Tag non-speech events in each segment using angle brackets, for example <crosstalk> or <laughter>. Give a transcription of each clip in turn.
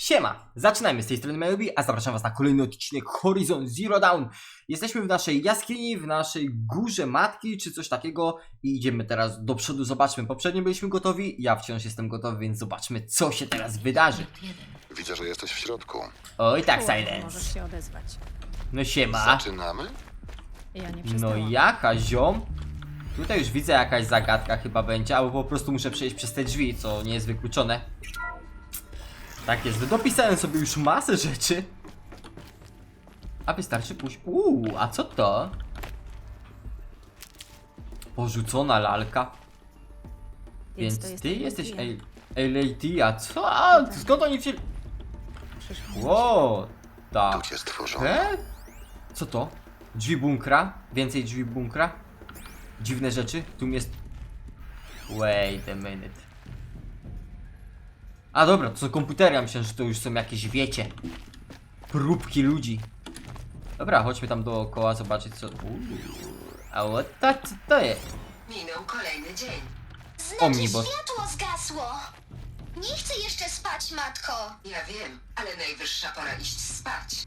Siema! Zaczynajmy z tej strony Melobi, a zapraszam was na kolejny odcinek Horizon Zero Dawn. Jesteśmy w naszej jaskini, w naszej górze matki, czy coś takiego i idziemy teraz do przodu, zobaczmy. Poprzednio byliśmy gotowi, ja wciąż jestem gotowy, więc zobaczmy co się teraz wydarzy. Widzę, że jesteś w środku. Oj tak, Kurwa, Silence. Możesz się odezwać. No siema. Zaczynamy? Ja nie No przestałam. jaka ziom? Tutaj już widzę jakaś zagadka chyba będzie, albo po prostu muszę przejść przez te drzwi, co nie jest wykluczone. Tak jest, dopisałem sobie już masę rzeczy. A wystarczy pójść... Uuu, a co to? Porzucona lalka. Więc, to jest ty jesteś El- Elatia, co? A, skąd oni wzięli? Wow, tak. Tu cię stworzono. E? Co to? Drzwi bunkra? Więcej drzwi bunkra? Dziwne rzeczy? Tu jest... Wait a minute. A dobra, to są komputery, ja myślę, że to już są jakieś, wiecie... Próbki ludzi. Dobra, chodźmy tam dookoła, zobaczyć co... Uuu. A what that, co to jest? Minął kolejny dzień. Znaczy Omnibus. światło zgasło. Nie chcę jeszcze spać, matko. Ja wiem, ale najwyższa pora iść spać.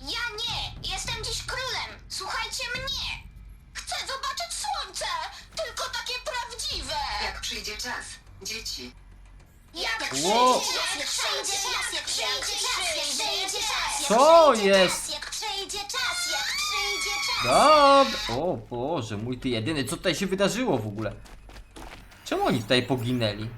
Ja nie. Jestem dziś królem. Słuchajcie mnie. Chcę zobaczyć słońce. Tylko takie prawdziwe. Jak przyjdzie czas, dzieci. Jak Wow. przyjdzie czas, jak przyjdzie czas, jak przyjdzie czas, jak przyjdzie czas, jak Co przyjdzie jest? czas, jak przyjdzie czas, jak przyjdzie czas. Dobra. O Boże, mój ty jedyny, co tutaj się wydarzyło w ogóle? Czemu oni tutaj poginęli?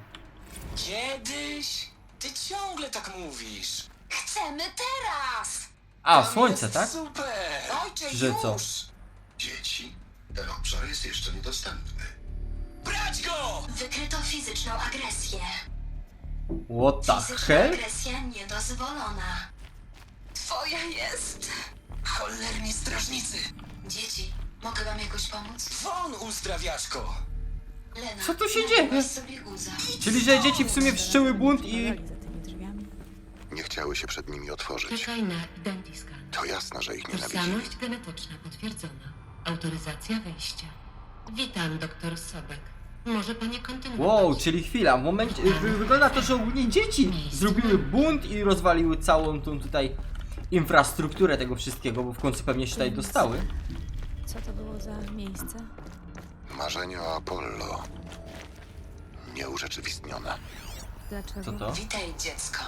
Kiedyś? Ty ciągle tak mówisz. Chcemy teraz. A, Tam słońce, jest tak? Super! Ojcze, Że już! co? Dzieci? Ten obszar jest jeszcze niedostępny. Brać go! Wykryto fizyczną agresję. What the hell? agresja niedozwolona. Twoja jest. Cholerni strażnicy! Dzieci, mogę wam jakoś pomóc? Won, ulstrawiaszko! Lena, Co tu się dzieje? sobie guza. Czyli, że dzieci w sumie wszczęły bunt i... Stali za tymi drzwiami. Nie chciały się przed nimi otworzyć. Czekaj na Dentiscan. To jasne, że ich nienawidzimy. Tożsamość genetyczna potwierdzona. Autoryzacja wejścia. Witam, doktor Sobek. Może pani kontynuować? Wow, czyli chwila, w momencie, wy- wygląda to, że ogólnie dzieci zrobiły bunt i rozwaliły całą tą tutaj infrastrukturę tego wszystkiego, bo w końcu pewnie się tutaj dostały. Co to było za miejsce? Marzenie o Apollo. Nieurzeczywistnione. Dlaczego? Co to? Witaj, dziecko.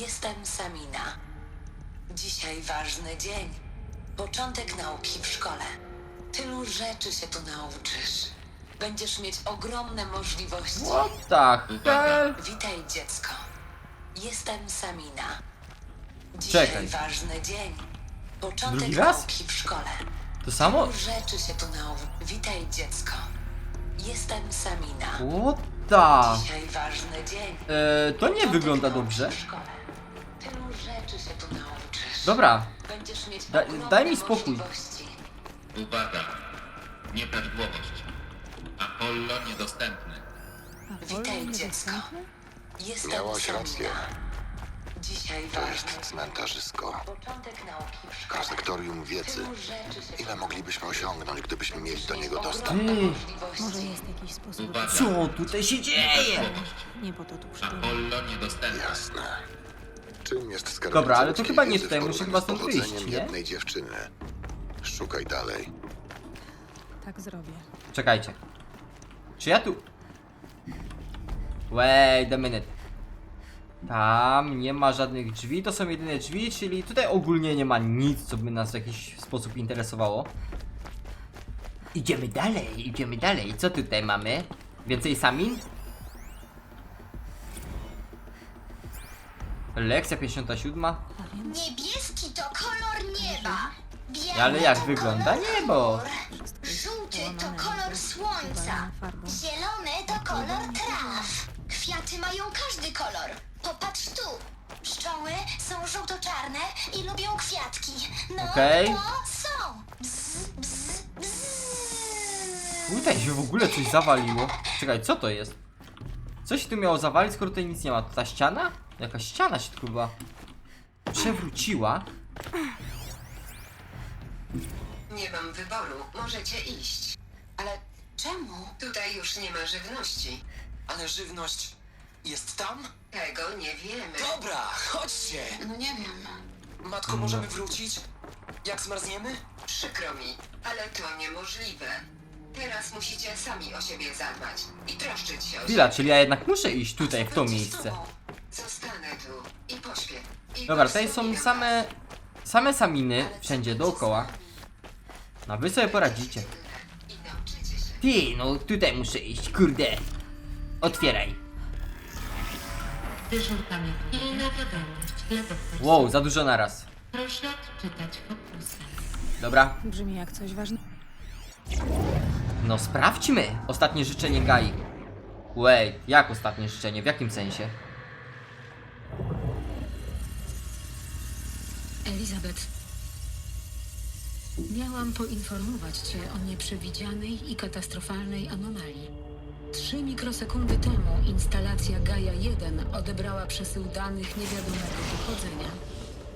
Jestem Samina. Dzisiaj ważny dzień. Początek nauki w szkole. Tylu rzeczy się tu nauczysz. Będziesz mieć ogromne możliwości. What the hell? Witaj, dziecko. Jestem Samina. Dzisiaj Czekaj. ważny dzień. Początek Drugi raz? nauki w szkole. To samo? Rzeczy się tu nauczysz. Witaj, dziecko. Jestem Samina. What the... Dzisiaj ważny dzień. E, to nie Początek wygląda nauki dobrze. w szkole. Tylu rzeczy się tu nauczysz. Dobra, Będziesz mieć Da- ogromne daj mi spokój. możliwości. Uwaga! Nieprawidłowość. Apollo niedostępny. Witaj, dziecko. niedostępny? Jestem Miałaś rację. Dzisiaj To ważny jest cmentarzysko. początek nauki w szkole. Resektorium wiedzy. Tylu rzeczy się tu Ile moglibyśmy osiągnąć, gdybyśmy mieli do niego dostęp? Możliwości. Może jest jakiś sposób. Uwaga! co tutaj się dzieje? Nie po to tu przybyłam. Apollo niedostępny. Jasne. Czym jest Dobra, ale to ludzkiej chyba nie wiedzy tutaj, porównaniu chyba z stąd wyjść, nie? jednej dziewczyny. Szukaj dalej. Tak zrobię. Czekajcie. Czy ja tu... Wait a minute. Tam nie ma żadnych drzwi, to są jedyne drzwi, czyli tutaj ogólnie nie ma nic, co by nas w jakiś sposób interesowało. Idziemy dalej, idziemy dalej. Co tutaj mamy? Więcej samin? Lekcja 57. A więc Niebieski to kolor nieba. Biały Ale jak to wygląda kolor niebo? chmur. Żółty to kolor słońca. Zielony to kolor traw. Kwiaty mają każdy kolor. Popatrz tu. Pszczoły są żółto-czarne i lubią kwiatki. No Okej. to są. Bzz, bzz, bzz. Tutaj się w ogóle coś zawaliło. Czekaj, co to jest? Co się tu miało zawalić, skoro tutaj nic nie ma? To ta ściana? Jakaś ściana się tu chyba przewróciła. Nie mam wyboru, możecie iść. Ale czemu? Tutaj już nie ma żywności. Ale żywność Jest tam? Tego nie wiemy. Dobra, chodźcie. No nie wiem. Matko, możemy wrócić? Jak zmarzniemy? Przykro mi, ale to niemożliwe. Teraz musicie sami o siebie zadbać i troszczyć się o Chwila, czyli ja jednak muszę iść tutaj, w to z miejsce. tobą. Zostanę tu i pośpię. I Dobra, tutaj są wspominam same... Same saminy wszędzie dookoła. No wy sobie poradzicie. I nauczycie się. Ty, no tutaj muszę iść, kurde. Otwieraj. Wiadomość dla Wow, za dużo naraz. Proszę odczytać. Dobra, Brzmi jak coś ważnego. no sprawdźmy. Ostatnie życzenie Gai. Wait, jak ostatnie życzenie? W jakim sensie? Elizabeth. Miałam poinformować Cię o nieprzewidzianej i katastrofalnej anomalii. Trzy mikrosekundy temu instalacja Gaia 1 odebrała przesył danych niewiadomego pochodzenia.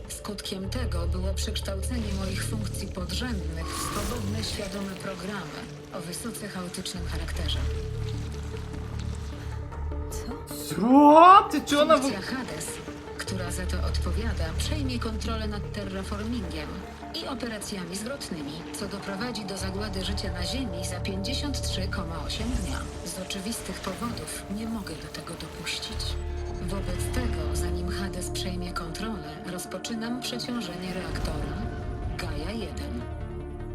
Skutkiem tego było przekształcenie moich funkcji podrzędnych w swobodne, świadome programy o wysoce chaotycznym charakterze. Co? Co? Ty czy ona w... Funkcja Hades, która za to odpowiada, przejmie kontrolę nad terraformingiem i operacjami zwrotnymi, co doprowadzi do zagłady życia na Ziemi za 53,8 dnia. Z oczywistych powodów nie mogę do tego dopuścić. Wobec tego, zanim Hades przejmie kontrolę, rozpoczynam przeciążenie reaktora Gaia 1.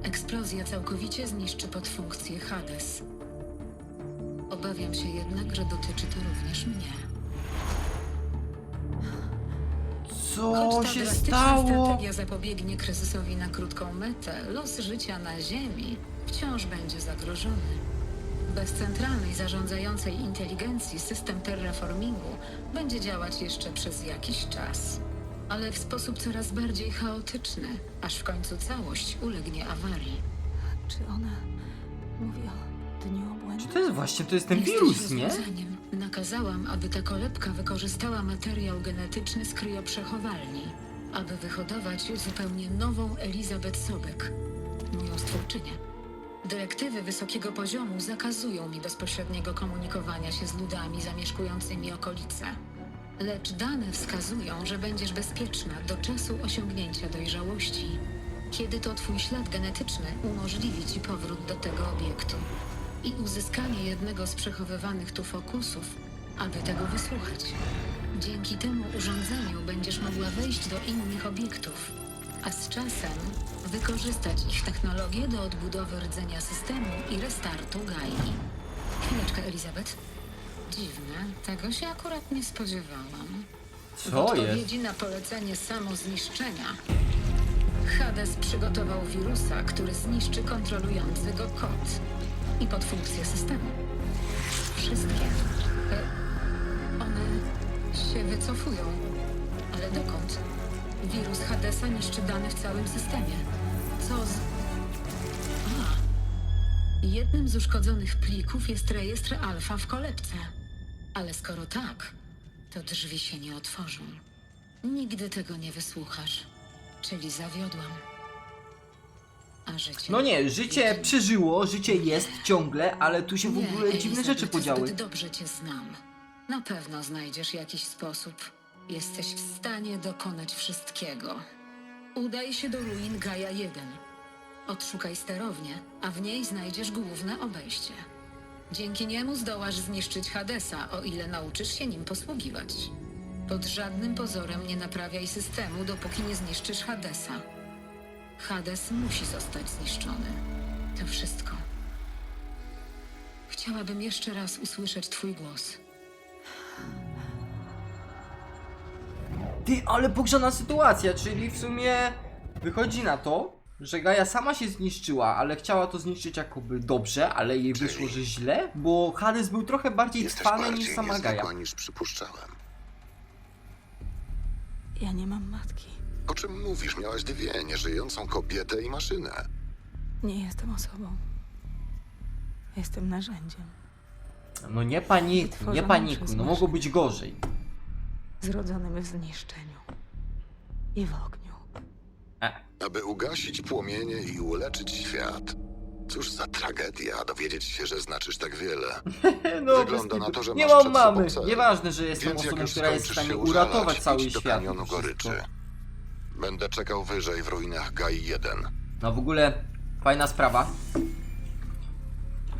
Eksplozja całkowicie zniszczy podfunkcję Hades. Obawiam się jednak, że dotyczy to również mnie. Co Choć ta się drastyczna stało? strategia zapobiegnie kryzysowi na krótką metę, los życia na Ziemi wciąż będzie zagrożony. Bez centralnej zarządzającej inteligencji system terraformingu będzie działać jeszcze przez jakiś czas. Ale w sposób coraz bardziej chaotyczny, aż w końcu całość ulegnie awarii. Czy ona mówi o dniu? Czy to jest właśnie, to jest ten Jesteś wirus, nie? rozwiązaniem. Nakazałam, aby ta kolebka wykorzystała materiał genetyczny z kryoprzechowalni, aby wyhodować zupełnie nową Elizabeth Sobek, moją stwórczynię. Dyrektywy wysokiego poziomu zakazują mi bezpośredniego komunikowania się z ludami zamieszkującymi okolice. Lecz dane wskazują, że będziesz bezpieczna do czasu osiągnięcia dojrzałości, kiedy to twój ślad genetyczny umożliwi ci powrót do tego obiektu i uzyskanie jednego z przechowywanych tu fokusów, aby tego wysłuchać. Dzięki temu urządzeniu będziesz mogła wejść do innych obiektów, a z czasem wykorzystać ich technologię do odbudowy rdzenia systemu i restartu Gai. Chwileczkę, Elizabeth. Dziwne, tego się akurat nie spodziewałam. W Co jest? odpowiedzi na polecenie samozniszczenia, Hades przygotował wirusa, który zniszczy kontrolujący go kod i podfunkcje systemu. Wszystkie. E, one się wycofują. Ale dokąd? Wirus Hadesa niszczy dane w całym systemie. Co z... A. Jednym z uszkodzonych plików jest rejestr alfa w kolebce. Ale skoro tak, to drzwi się nie otworzą. Nigdy tego nie wysłuchasz. Czyli zawiodłam. A życie... No nie, życie przeżyło, życie jest ciągle, ale tu się w Nie, ogóle dziwne Elizabeth, rzeczy podziały. Zbyt dobrze cię znam. Na pewno znajdziesz jakiś sposób. Jesteś w stanie dokonać wszystkiego. Udaj się do ruin Gaia 1. Odszukaj sterownię, a w niej znajdziesz główne obejście. Dzięki niemu zdołasz zniszczyć Hadesa, o ile nauczysz się nim posługiwać. Pod żadnym pozorem nie naprawiaj systemu, dopóki nie zniszczysz Hadesa. Hades musi zostać zniszczony. To wszystko. Chciałabym jeszcze raz usłyszeć Twój głos. Ty, ale pogrzana sytuacja, czyli w sumie wychodzi na to, że Gaia sama się zniszczyła, ale chciała to zniszczyć jakoby dobrze, ale jej Czyli- wyszło, że źle, bo Hades był trochę bardziej Jesteś trwany bardziej niż sama Gaia. niezwykła niż przypuszczałem. Ja nie mam matki. O czym mówisz? Miałaś dwie, nieżyjącą kobietę i maszynę. Nie jestem osobą. Jestem narzędziem. No nie panikuj, nie Wytworzona panikuj, przez no maszynę. mogło być gorzej. Zrodzonym w zniszczeniu. I w ogniu. E, Aby ugasić płomienie i uleczyć świat, Cóż za tragedia dowiedzieć się, że znaczysz tak wiele. <laughs> No, Wygląda na to, że nie masz mam przed sobą mamy. cel. Nieważne, że jestem Więc jak osobą, już która jest w skończysz stanie się uratować cały idź do świat. kanionu Wszystko. goryczy. Będę czekał wyżej w ruinach Gai 1. No w ogóle fajna sprawa.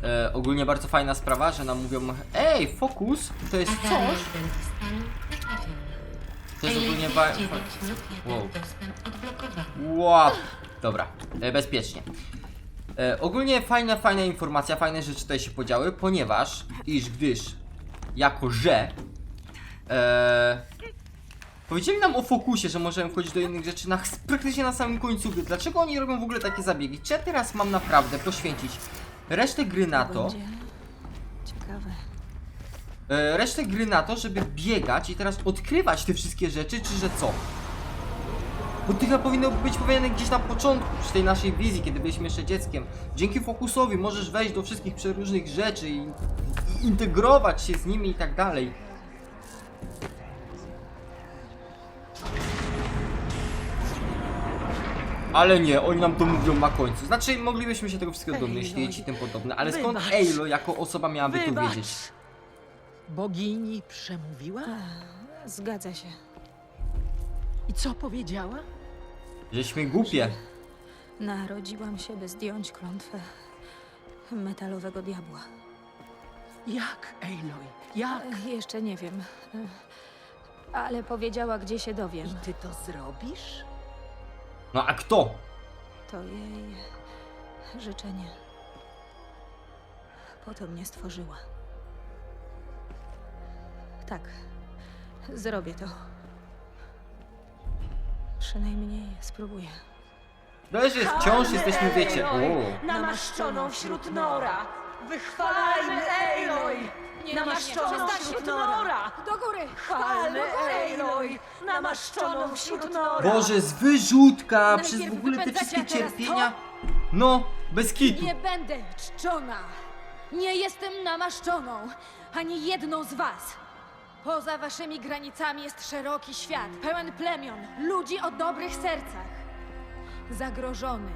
E, ogólnie bardzo fajna sprawa, że nam mówią Ej, fokus, to jest coś. To jest ogólnie ba... 9 minut, jeden Wow. Łap. Dobra, e, bezpiecznie. E, ogólnie fajna, fajna informacja, fajne rzeczy tutaj się podziały, ponieważ, iż gdyż, jako że e, powiedzieli nam o fokusie, że możemy wchodzić do innych rzeczy na, praktycznie na samym końcu gry. Dlaczego oni robią w ogóle takie zabiegi? Czy ja teraz mam naprawdę poświęcić resztę gry na to, ciekawe. e, resztę gry na to, żeby biegać i teraz odkrywać te wszystkie rzeczy, czy że co? Bo to chyba powinno być powiedziane gdzieś na początku, przy tej naszej wizji, kiedy byliśmy jeszcze dzieckiem. Dzięki fokusowi możesz wejść do wszystkich przeróżnych rzeczy i, i integrować się z nimi i tak dalej. Ale nie, oni nam to mówią na końcu. Znaczy, moglibyśmy się tego wszystkiego domyślić i tym podobne, ale skąd Wybacz. Ejlo jako osoba miałaby to Wybacz. wiedzieć? Bogini przemówiła? Zgadza się. I co powiedziała? Żeśmy głupie. Narodziłam się, by zdjąć klątwę metalowego diabła. Jak, Aloy? Jak? E, Jeszcze nie wiem. E, Ale powiedziała, gdzie się dowiem. I ty to zrobisz? No a kto? To jej życzenie. Po to mnie stworzyła. Tak, zrobię to. Przynajmniej spróbuję. No, że wciąż jesteśmy, wiecie, o. Namaszczoną wśród nora! Wychwalajmy Aloy! Namaszczoną wśród nora! Do góry! Chwalmy Aloy! Namaszczoną wśród nora! Boże, z wyrzutka, Najpierw przez w ogóle te wypędzacie, wszystkie a teraz cierpienia. No, bez kitu. Nie będę czczona! Nie jestem namaszczoną, ani jedną z was! Poza waszymi granicami jest szeroki świat, pełen plemion, ludzi o dobrych sercach. Zagrożony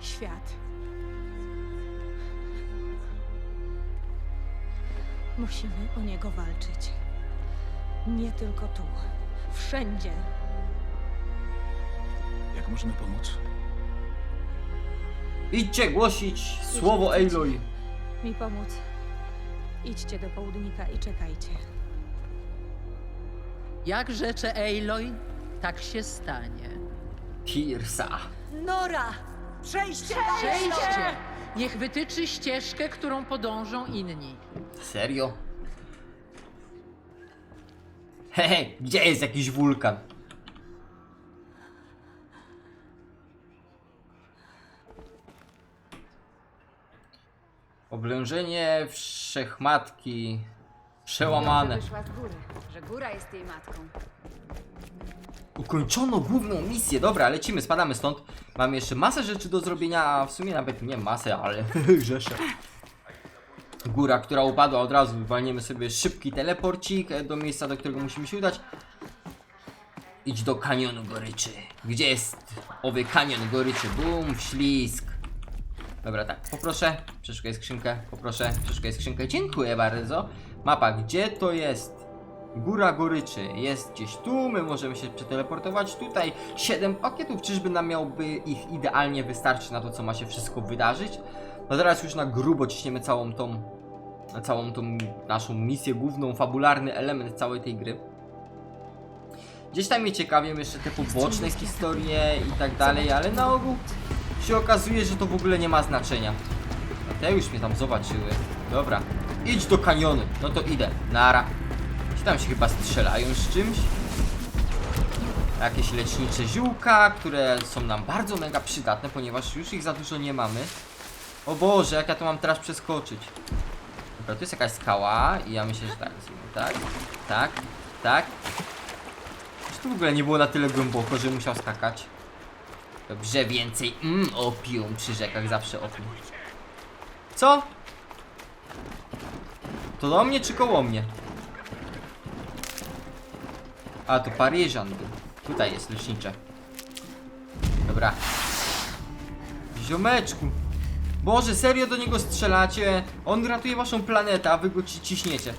świat. Musimy o niego walczyć. Nie tylko tu, wszędzie. Jak możemy pomóc? Idźcie głosić słowo Aloy. Mi pomóc. Idźcie do południka i czekajcie. Jak rzecze Aloy, tak się stanie. Tirsa. Nora! Przejście! Przejście! Niech wytyczy ścieżkę, którą podążą inni. Serio? Hehe, gdzie jest jakiś wulkan? Oblężenie wszechmatki. Przełamane. Wyszła z góry, że góra jest jej matką. Ukończono główną misję. Dobra, lecimy, spadamy stąd. Mamy jeszcze masę rzeczy do zrobienia, a w sumie nawet nie masę, ale <laughs> rzesze. Góra, która upadła od razu. Walniemy sobie szybki teleporcik do miejsca, do którego musimy się udać. Idź do kanionu goryczy. Gdzie jest owy kanion goryczy? Bum, ślisk. Dobra, tak, poproszę. Przeszukaj skrzynkę, poproszę. Przeszukaj skrzynkę. Dziękuję bardzo. Mapa, gdzie to jest? Góra Goryczy jest gdzieś tu, my możemy się przeteleportować tutaj. 7 pakietów, czyżby nam miałby ich idealnie wystarczyć na to, co ma się wszystko wydarzyć? No teraz już na grubo ciśniemy całą tą, całą tą naszą misję główną, fabularny element całej tej gry. Gdzieś tam mnie ciekawią jeszcze te poboczne historie i tak dalej, ale na ogół się okazuje, że to w ogóle nie ma znaczenia. A te już mnie tam zobaczyły. Dobra, idź do kanionu. No to idę. Nara. Ci tam się chyba strzelają z czymś. Jakieś lecznicze ziółka, które są nam bardzo mega przydatne, ponieważ już ich za dużo nie mamy. O Boże, jak ja to mam teraz przeskoczyć? Dobra, tu jest jakaś skała i ja myślę, że tak, tak, tak, tak. Czy to w ogóle nie było na tyle głęboko, że musiał skakać? Dobrze, więcej mm, opium przy rzekach, zawsze opium. Co? To do mnie czy koło mnie? A, to Paryżan był. Tutaj jest lecznicze. Dobra. Ziomeczku. Boże, serio do niego strzelacie? On ratuje waszą planetę, a wy go ci ciśniecie.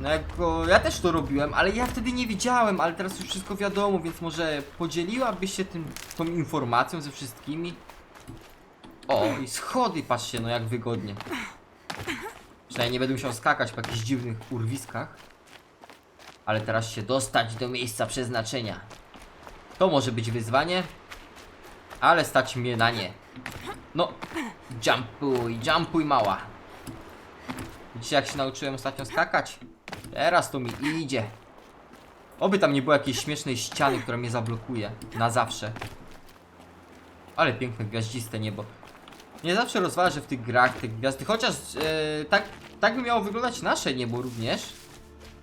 No jako, ja też to robiłem, ale ja wtedy nie wiedziałem, ale teraz już wszystko wiadomo, więc może podzieliłabyś się tym, tą informacją ze wszystkimi? O, i schody, patrzcie, no jak wygodnie. Przynajmniej nie będę musiał skakać po jakichś dziwnych urwiskach. Ale teraz się dostać do miejsca przeznaczenia. To może być wyzwanie, ale stać mnie na nie. No, jumpuj, jumpuj mała. Widzicie jak się nauczyłem ostatnio skakać? Teraz to mi idzie. Oby tam nie było jakiejś śmiesznej ściany, która mnie zablokuje. Na zawsze. Ale piękne gwiaździste niebo. Nie zawsze rozważę w tych grach te gwiazdy, chociaż e, tak, tak by miało wyglądać nasze niebo również.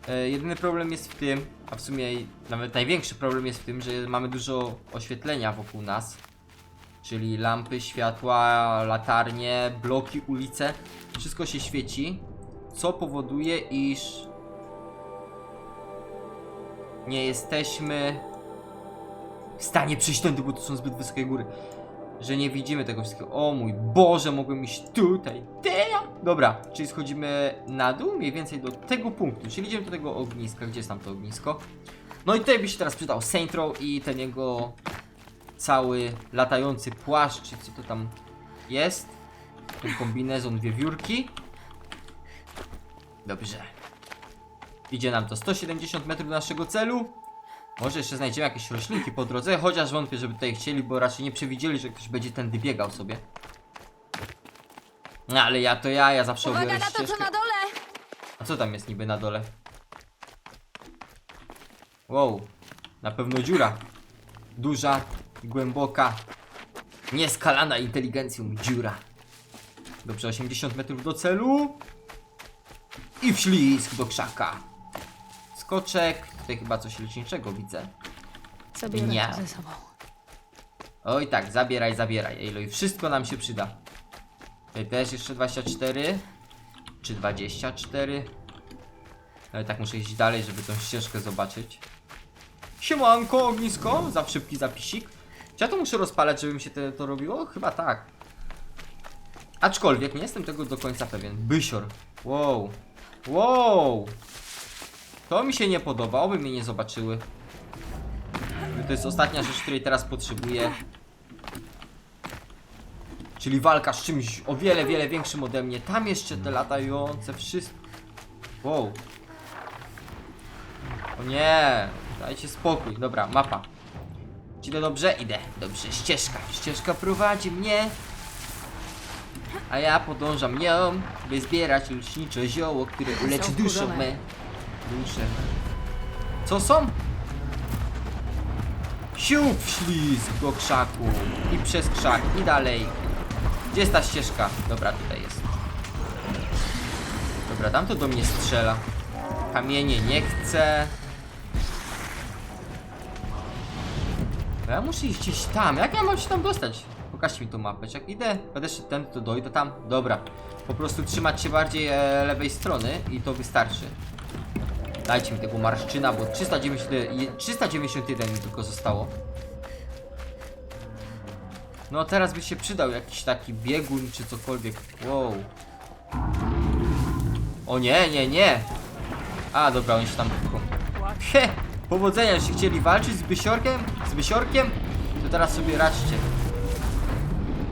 E, jedyny problem jest w tym, a w sumie nawet największy problem jest w tym, że mamy dużo oświetlenia wokół nas. Czyli lampy, światła, latarnie, bloki, ulice. Wszystko się świeci, co powoduje, iż nie jesteśmy w stanie przyjść tędy, bo to są zbyt wysokie góry. Że nie widzimy tego wszystkiego. O mój Boże, mogłem iść tutaj. Damn! Dobra, czyli schodzimy na dół, mniej więcej do tego punktu. Czyli idziemy do tego ogniska. Gdzie jest tam to ognisko? No i tutaj by się teraz przydał Saint Row i ten jego cały latający płaszcz, czy co to tam jest. Ten kombinezon wiewiórki. Dobrze. Idzie nam to 170 metrów do naszego celu. Może jeszcze znajdziemy jakieś roślinki po drodze, chociaż wątpię, żeby tutaj chcieli, bo raczej nie przewidzieli, że ktoś będzie tędy biegał sobie. No ale ja to ja, ja zawsze Uwaga obiorę na to, co ścieżkę. na dole! A co tam jest niby na dole? Wow, na pewno dziura. Duża, głęboka, nieskalana inteligencją dziura. Dobrze, 80 metrów do celu. I wślizg do krzaka. Skoczek. Tutaj chyba coś leczniczego widzę. Zabieram Nie. to ze sobą. Oj tak, zabieraj, zabieraj. Ejlo, i wszystko nam się przyda. Tutaj też jeszcze 24. Czy 24. Ale tak muszę iść dalej, żeby tą ścieżkę zobaczyć. Siemanko, ognisko. Za szybki zapisik. Czy ja to muszę rozpalać, żeby mi się te, to robiło? Chyba tak. Aczkolwiek nie jestem tego do końca pewien. Bysior. Wow. Wow. To mi się nie podoba, oby mnie nie zobaczyły. To jest ostatnia rzecz, której teraz potrzebuję. Czyli walka z czymś o wiele, wiele większym ode mnie. Tam jeszcze te latające, wszystko. Wow. O nie, dajcie spokój. Dobra, mapa. Czy idę dobrze? Idę. Dobrze, ścieżka. Ścieżka prowadzi mnie. A ja podążam nią, by zbierać lecznicze zioło, które uleczy duszę me. Duszę. Co są? Siup ślizg do krzaku i przez krzak i dalej. Gdzie jest ta ścieżka? Dobra, tutaj jest. Dobra, tam to do mnie strzela. Kamienie nie chcę. Ja muszę iść gdzieś tam. Jak ja mam się tam dostać? Pokażcie mi tą mapę. Jak idę, będę szedł ten, to dojdę tam. Dobra. Po prostu trzymać się bardziej e, lewej strony i to wystarczy. Dajcie mi tego marszczyna, bo 391, je- 391 mi tylko zostało. No teraz by się przydał jakiś taki biegun czy cokolwiek. Wow. O nie, nie, nie. A dobra, oni się tam tylko. He! Powodzenia, jeśli chcieli walczyć z Bysiorkiem, z Bysiorkiem, to teraz sobie radźcie.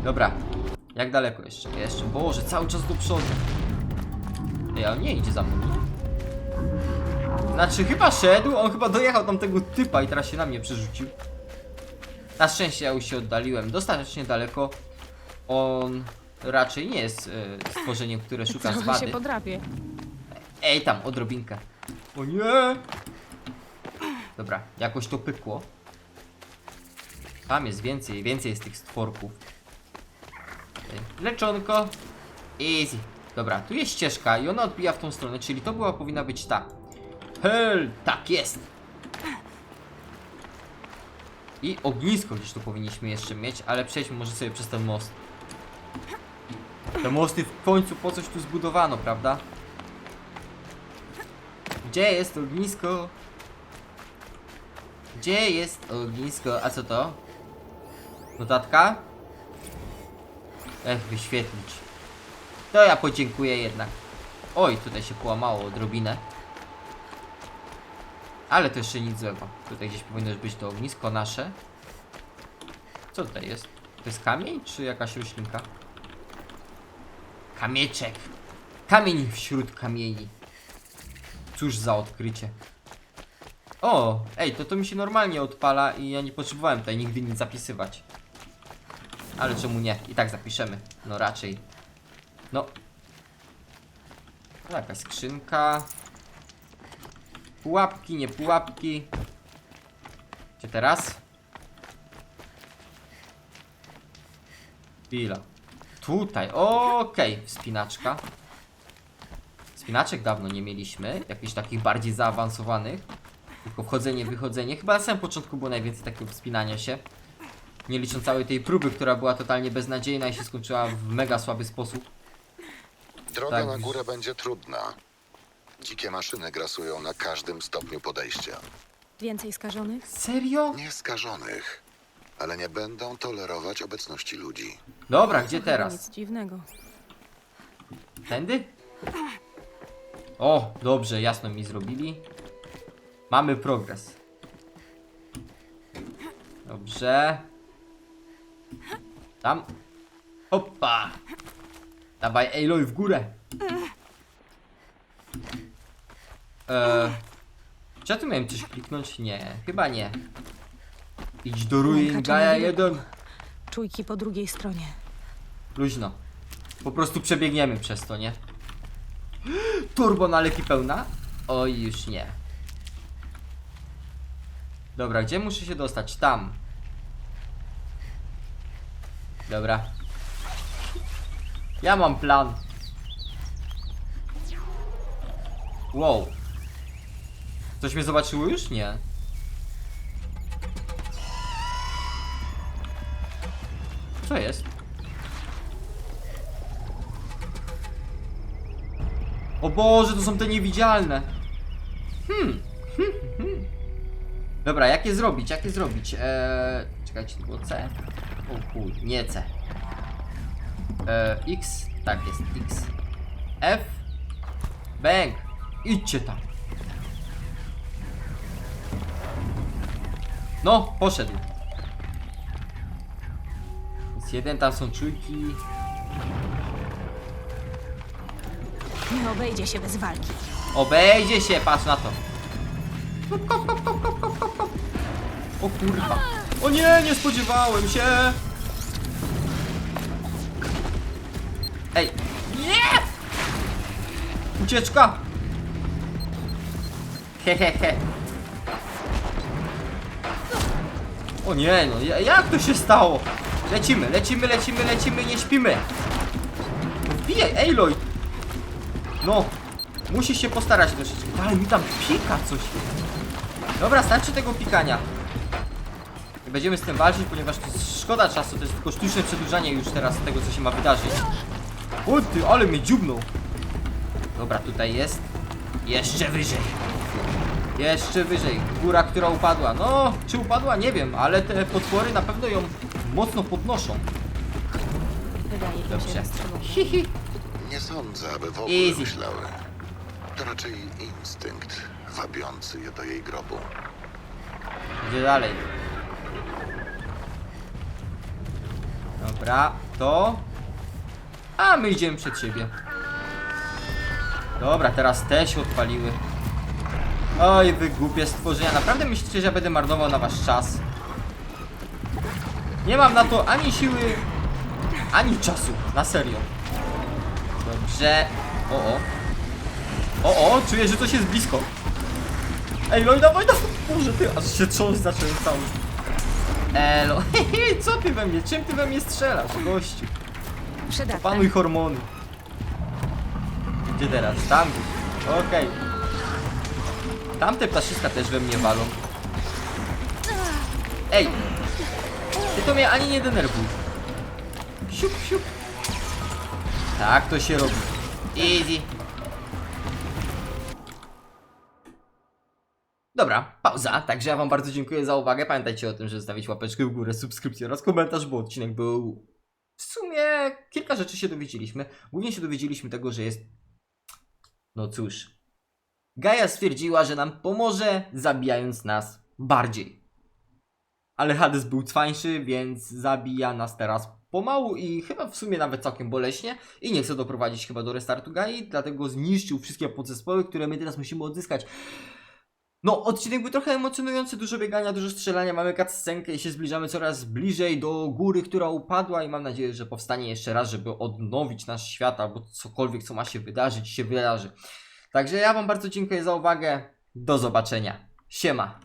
Dobra. Jak daleko jeszcze? Jeszcze. Boże, cały czas do przodu. Ej, ale nie idzie za mną. Znaczy, chyba szedł, on chyba dojechał tam tego typa i teraz się na mnie przerzucił. Na szczęście ja już się oddaliłem dostatecznie daleko. On raczej nie jest e, stworzeniem, które szuka Trochę zwady. się podrapię. Ej, tam, odrobinkę. O nie! Dobra, jakoś to pykło. Tam jest więcej, więcej jest tych stworków. Ej, Leczonko. Easy. Dobra, tu jest ścieżka i ona odbija w tą stronę, czyli to była powinna być ta. Hell, tak jest. I ognisko gdzieś tu powinniśmy jeszcze mieć, ale przejdźmy może sobie przez ten most. Te mosty w końcu po coś tu zbudowano, prawda? Gdzie jest ognisko? Gdzie jest ognisko? A co to? Notatka? Ech, wyświetlić. To ja podziękuję jednak. Oj, tutaj się połamało odrobinę. Ale to jeszcze nic złego. Tutaj gdzieś powinno być to ognisko nasze. Co tutaj jest? To jest kamień, czy jakaś roślinka? Kamieczek. Kamień wśród kamieni. Cóż za odkrycie. O, ej, to to mi się normalnie odpala i ja nie potrzebowałem tutaj nigdy nic zapisywać. Ale czemu nie? I tak zapiszemy. No raczej. No. Jakaś skrzynka. Pułapki, nie pułapki. Gdzie teraz? Chwila. Tutaj, okej, wspinaczka. Wspinaczek dawno nie mieliśmy, jakichś takich bardziej zaawansowanych. Tylko wchodzenie, wychodzenie. Chyba na samym początku było najwięcej takiego wspinania się. Nie licząc całej tej próby, która była totalnie beznadziejna i się skończyła w mega słaby sposób. Droga Tak. na górę będzie trudna. Dzikie maszyny grasują na każdym stopniu podejścia. Więcej skażonych? Serio? Nieskażonych, ale nie będą tolerować obecności ludzi. Dobra, gdzie teraz? Nic dziwnego. Tędy? O, dobrze, jasno mi zrobili. Mamy progres. Dobrze. Tam. Hoppa. Dawaj, Aloy, w górę. Eee, czy ja tu miałem coś kliknąć? Nie, chyba nie. Idź do ruin na 1. Czujki po drugiej stronie. Luźno. Po prostu przebiegniemy przez to, nie? Turbo na leki pełna? Oj, już nie. Dobra, gdzie muszę się dostać? Tam. Dobra. Ja mam plan. Wow. Coś mnie zobaczyło już? Nie. Co jest? O Boże, to są te niewidzialne. Hmm. hmm, hmm. Dobra, jak je zrobić? Jak je zrobić? Eee, czekajcie, to było C? O chuj, nie C. Eee, X? Tak jest, X. F? Bang! Idźcie tam. No, poszedł. Jest jeden, tam są czujki. Nie obejdzie się bez walki. Obejdzie się, patrz na to. O kurwa. O nie, nie spodziewałem się. Ej. Nie! Ucieczka. Hehehe. O nie, no ja- jak to się stało? Lecimy, lecimy, lecimy, lecimy, nie śpimy. Wbijaj, Aloy. No, musisz się postarać troszeczkę. Ale mi tam pika coś. Dobra, starczy tego pikania. Będziemy z tym walczyć, ponieważ to jest szkoda czasu, to jest tylko sztuczne przedłużanie już teraz tego, co się ma wydarzyć. O ty, ale mnie dziubnął. Dobra, tutaj jest. Jeszcze wyżej. Jeszcze wyżej. Góra, która upadła. No, czy upadła? Nie wiem, ale te potwory na pewno ją mocno podnoszą. Wydaje się Dobrze. rozstrzelone. Hihi. Nie sądzę, aby w ogóle Easy. myślały. To raczej instynkt wabiący je do jej grobu. Gdzie dalej? Dobra, to. A my idziemy przed siebie. Dobra, teraz te się odpaliły. Oj, wy głupie stworzenia. Naprawdę myślicie, że ja będę marnował na wasz czas? Nie mam na to ani siły, ani czasu. Na serio. Dobrze. O, o. O, o, czuję, że coś jest blisko. Ej, dawaj, dawaj, Boże, ty, aż się trząść zacząłem cały. Elo, <laughs> co ty we mnie, czym ty we mnie strzelasz, gościu? Przydatne. Panuj hormony. Gdzie teraz? Tam. Okej. Tamte ptaszyska też we mnie walą. Ej! Ty to mnie ani nie denerwuj. Siup, siup. Tak to się robi. Easy. Dobra, pauza. Także ja wam bardzo dziękuję za uwagę. Pamiętajcie o tym, żeby zostawić łapeczkę w górę, subskrypcję oraz komentarz, bo odcinek był w sumie kilka rzeczy się dowiedzieliśmy. Głównie się dowiedzieliśmy tego, że jest. No cóż. Gaia stwierdziła, że nam pomoże, zabijając nas bardziej. Ale Hades był cwańszy, więc zabija nas teraz pomału i chyba w sumie nawet całkiem boleśnie i nie chce doprowadzić chyba do restartu Gai, dlatego zniszczył wszystkie podzespoły, które my teraz musimy odzyskać. No, odcinek był trochę emocjonujący, dużo biegania, dużo strzelania, mamy cutscenkę i się zbliżamy coraz bliżej do góry, która upadła i mam nadzieję, że powstanie jeszcze raz, żeby odnowić nasz świat albo cokolwiek, co ma się wydarzyć, się wydarzy. Także ja wam bardzo dziękuję za uwagę, do zobaczenia. Siema.